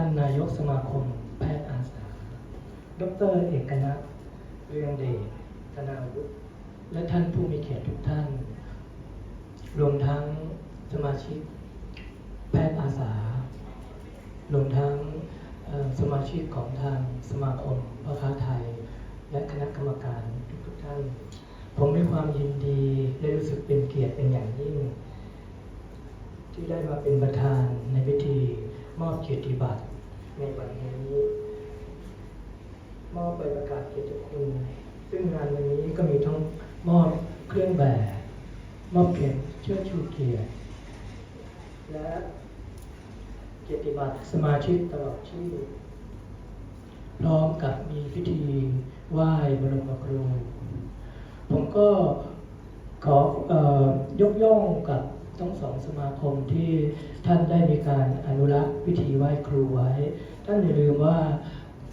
านนายกสมาคมแพทย์อาสา ดรเอกนัทเรืองเดชธนาวุฒิและท่านผู้มีเกียรติทุกท่าน รวมทั้งสมาชิกแพทย์อาสา รวมทั้งสมาชิกของทางสมาคมพ่อค้าไทย และคณะกรรมการทุกท่าน ผมมีความยินดีและรู้สึกเป็นเกียรติเป็นอย่างยิ่ง ที่ได้มาเป็นประธานในพิธีมอบเกียรติบัตร ในวันนี้มอบใบประกาศเกียรติคุณ ซึ่งงานวันนี้ก็มีทั้งมอบเครื่องแบบ มอบเข็มเชื่อชูเกียรติและเกียรติบัตรสมาชิกตลอดชีพพร้อมกับมีพิธีไหว้บรมครูผมก็ขอออยกย่องกับ ทั้งสองสมาคมที่ท่านได้มีการอนุรักษ์พิธีไหว้ครูไว้ ท่านอย่าลืมว่า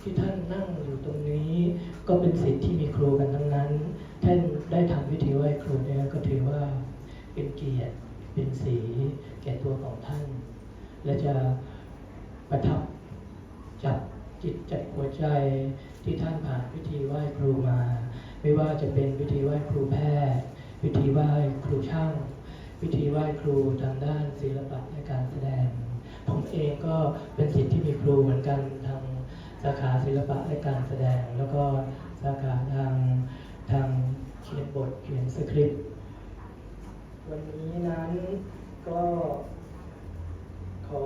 ที่ท่านนั่งอยู่ตรงนี้ ก็เป็นสิทธิ์ที่มีครูกันทั้งนั้น ท่านได้ทำพิธีไหว้ครูเนี่ยก็ถือว่าเป็นเกียรติเป็นสีแก่ตัวของท่าน และจะประทับจับจิตจับหัวใจที่ท่านผ่านพิธีไหว้ครูมา ไม่ว่าจะเป็นพิธีไหว้ครูแพทย์พิธีไหว้ครูช่าง พิธีไหว้ครูทางด้านศิลปะและการแสดง ผมเองก็เป็นสิทธิ์ที่มีครูเหมือนกันทางสาขาศิลปะและการแสดง แล้วก็สาขาทางทางเขียนบทเขียนสคริปต์วันนี้นั้นก็ขอ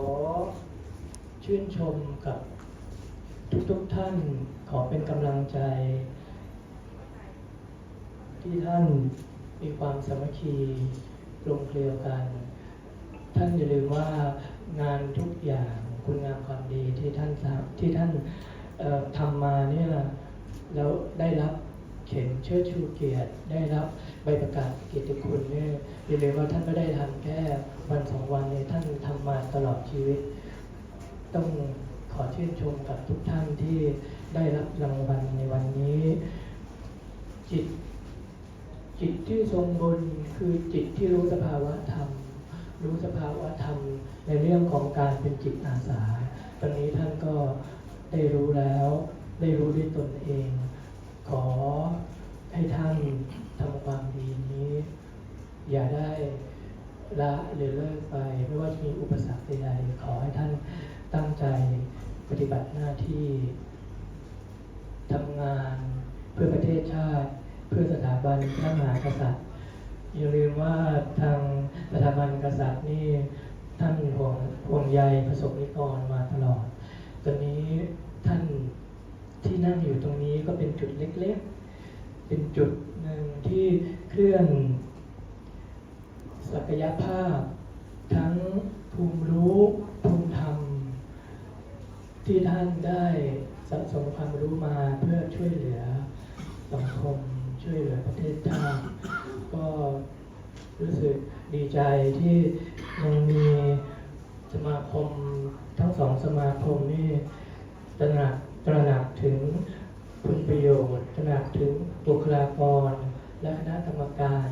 ชื่นชมกับทุกๆทท่านขอเป็นกำลังใจ ที่ท่านมีความสามัคคี กลมเกลียวกัน ท่านอย่าลืมว่างานทุกอย่างคุณงามความดีที่ท่านทำที่ท่านทำมาเนี่ยแล้วได้รับเข็มเชิดชูเกียรติ ได้รับใบประกาศเกียรติคุณเนี่ยอย่าลืมว่าท่านไม่ได้ทำแค่วันสองวันเนี่ยท่านทำมาตลอดชีวิต ต้องขอชื่นชมกับทุกท่านที่ได้รับรางวัลในวันนี้ จิต จิตที่ทรงบนคือจิตที่รู้สภาวะธรรม รู้สภาวะธรรม ในเรื่องของการเป็นจิตอาสา ตอนนี้ท่านก็ได้รู้แล้ว ได้รู้ด้วยตนเอง ขอให้ท่านทำความดีนี้ อย่าได้ละหรือเลิกไป ไม่ว่าจะมีอุปสรรคใดๆขอให้ท่านตั้งใจปฏิบัติหน้าที่ทำงานเพื่อประเทศชาติ เพื่อสถาบันพระมหากษัตริย์อย่าลืมว่าทางสถาบันกษัตริย์นี่ท่านห่วงห่วงใยประสบนิกรมาตลอดตอนนี้ท่านที่นั่งอยู่ตรงนี้ก็เป็นจุดเล็กๆ เป็นจุดหนึ่งที่เคลื่อนศักยภาพ ทั้งภูมิรู้ภูมิธรรม ที่ท่านได้สะสมความรู้มาเพื่อช่วยเหลือสังคม ช่วยเหลือประเทศชาติก็รู้สึกดีใจที่ยังมีสมาคมทั้งสองสมาคมนี่ตระหนักตระหนักถึงคุณประโยชน์ตระหนักถึงบุคลากร และคณะกรรมการ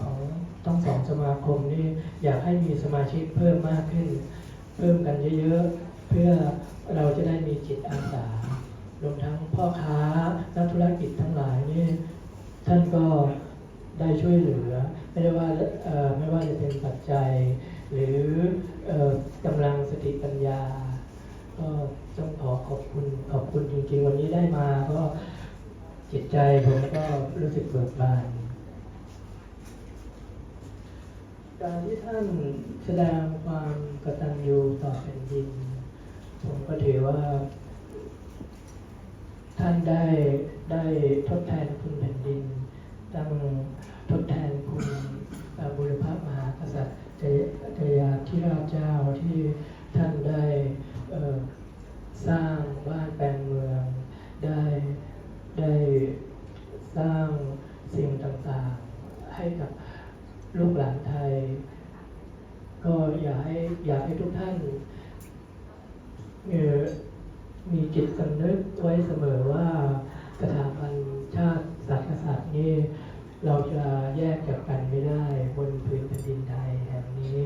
ของทั้งสองสมาคมนี่อยากให้มีสมาชิกเพิ่มมากขึ้น เพิ่มกันเยอะๆ เพื่อเราจะได้มีจิตอาสารวมทั้งพ่อค้านักธุรกิจทั้งหลายนี่ ท่านก็ได้ช่วยเหลือ ไม่ได้ว่าไม่ว่าจะเป็นปัจจัย หรือกำลังสติปัญญา ก็ต้องขอขอบคุณขอบคุณจริง ๆ วันนี้ได้มาก็จิตใจผมก็รู้สึกเบิกบานการที่ท่านแสดงความกตัญญูต่อแผ่นดิน ผมก็ถือว่า ท่านได้ได้ทดแทนคุณแผ่นดินตั้งทดแทนคุณบุรพมหากษัตริย์เจเจยาธิราชเจ้าที่ จิตสำนึกไว้เสมอว่าสถาบันชาติศาสตร์กษัตร์นี่เราจะแยกจากกันไม่ได้บนพื้นแผ่นดินไทยแห่งนี้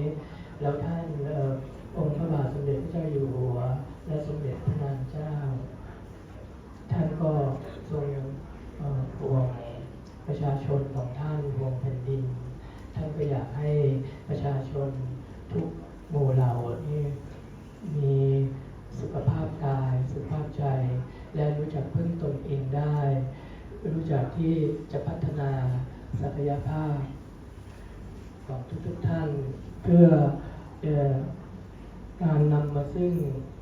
แล้วท่านองค์พระบาทสมเด็จพระเจ้าอยู่หัว และสมเด็จพระนางเจ้า ท่านก็ทรงห่วงประชาชนของท่านห่วงแผ่นดิน ท่านก็อยากให้ประชาชนทุกหมู่เหล่านี่มี จักพึ่งตนเองได้ รู้จักที่จะพัฒนาศักยภาพของทุกๆท่าน เพื่อการนำมาซึ่ง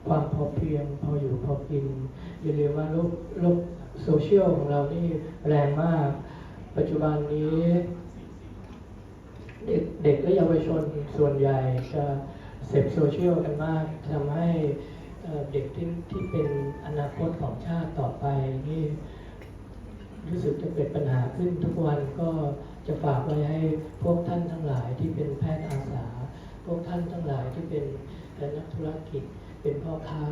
ความพอเพียงพออยู่พอกินอย่าลืมว่าโลกโลกโซเชียลของเรานี่แรงมาก ปัจจุบันนี้ เด็กเด็กและเยาวชนส่วนใหญ่จะเสพโซเชียลกันมากทำให้ เด็กที่ที่เป็นอนาคตของชาติต่อไปนี่รู้สึกจะเกิดปัญหาขึ้นทุกวันก็จะฝากไว้ให้พวกท่านทั้งหลายที่เป็นแพทย์อาสา พวกท่านทั้งหลายที่เป็นนักธุรกิจ เป็นพ่อค้า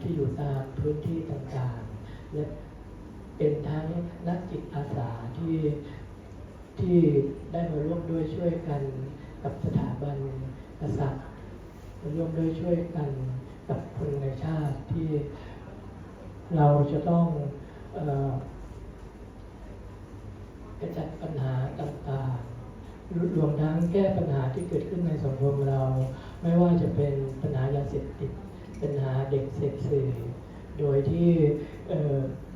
ที่อยู่ตามพื้นที่ต่างๆ และเป็นทั้งนักจิตอาสาที่ที่ได้มาร่วมด้วยช่วยกันกับสถาบันกษัตริย์มาร่วมด้วยช่วยกัน กับคนในชาติที่เราจะต้องกระจัดปัญหาต่างๆรวมทั้งแก้ปัญหาที่เกิดขึ้นในสังคมเรา ไม่ว่าจะเป็นปัญหายาเสพติดปัญหาเด็กเสพสื่อโดยที่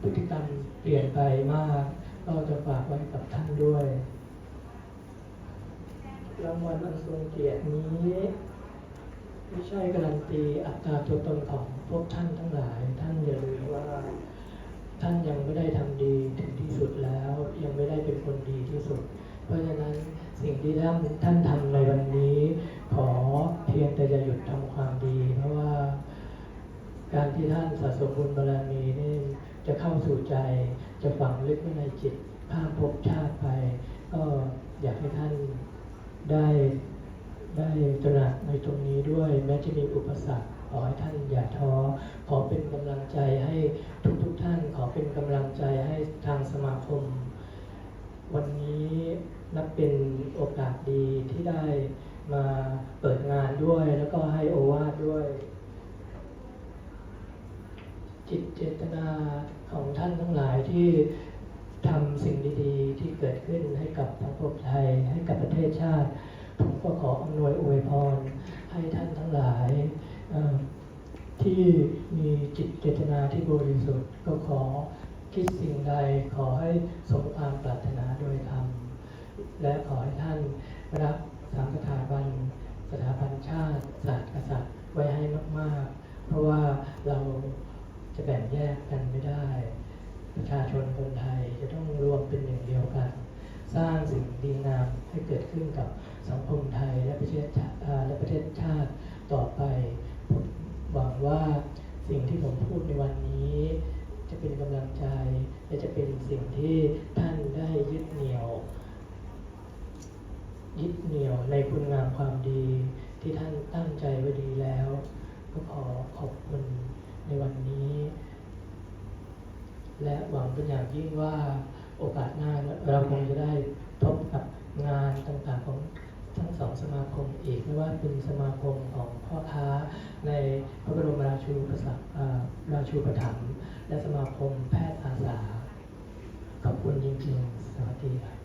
พฤติกรรมเปลี่ยนไปมาก ก็จะฝากไว้กับท่านด้วย รางวัลอันทรงเกียรตินี้ ไม่ใช่การันตีอัตราตัวตนของพวกท่านทั้งหลาย ท่านอย่าลืมว่า ท่านยังไม่ได้ทำดีถึงที่สุดแล้ว ยังไม่ได้เป็นคนดีที่สุด เพราะฉะนั้นสิ่งที่ท่านท่านทำในวันนี้ ขอเพียงแต่จะหยุดทำความดี เพราะว่า การที่ท่านสะสมบุญบารมีนี่จะเข้าสู่ใจ จะฝังลึกไว้ในจิตข้ามภพชาติไป ก็อยากให้ท่านได้ ได้ตระหนักในตรงนี้ด้วย แม้จะมีอุปสรรคขอให้ท่านอย่าท้อ ขอเป็นกำลังใจให้ทุกๆทท่าน ขอเป็นกำลังใจให้ทางสมาคม วันนี้นับเป็นโอกาสดีที่ได้มาเปิดงานด้วย แล้วก็ให้โอวาทด้วย จิตเจตนาของท่านทั้งหลายที่ทำสิ่งดีๆ ที่เกิดขึ้นให้กับสังคมไทยให้กับประเทศชาติ ผมก็ขออำนวยอวยพรให้ท่านทั้งหลายที่มีจิตเจตนาที่บริสุทธิ์ก็ขอคิดสิ่งใดขอให้สมความปรารถนาโดยธรรม และขอให้ท่านรับสามสถาบันสถาบันชาติศาสตร์กษัตริย์ไว้ให้มาก ๆ เพราะว่าเราจะแบ่งแยกกันไม่ได้ ประชาชนคนไทยจะต้องรวมเป็นหนึ่งเดียวกัน สร้างสิ่งดีงามให้เกิดขึ้นกับสังคมไทยและประเทศชาติและประเทศชาติต่อไปผมหวังว่าสิ่งที่ผมพูดในวันนี้ จะเป็นกำลังใจ และจะเป็นสิ่งที่ท่านได้ยึดเหนี่ยว ยึดเหนี่ยวในคุณงามความดี ที่ท่านตั้งใจไว้ดีแล้ว ก็ขอขอบคุณในวันนี้ และหวังเป็นอย่างยิ่งว่า โอกาสหน้าเราคงจะได้พบกับงานต่างๆของทั้งสองสมาคมอีกไม่ว่าเป็นสมาคมของพ่อค้าในพระบรมราชูปสักอ่าราชูปถัมภ์และสมาคมแพทย์อาสาขอบคุณจริงๆสวัสดีครับ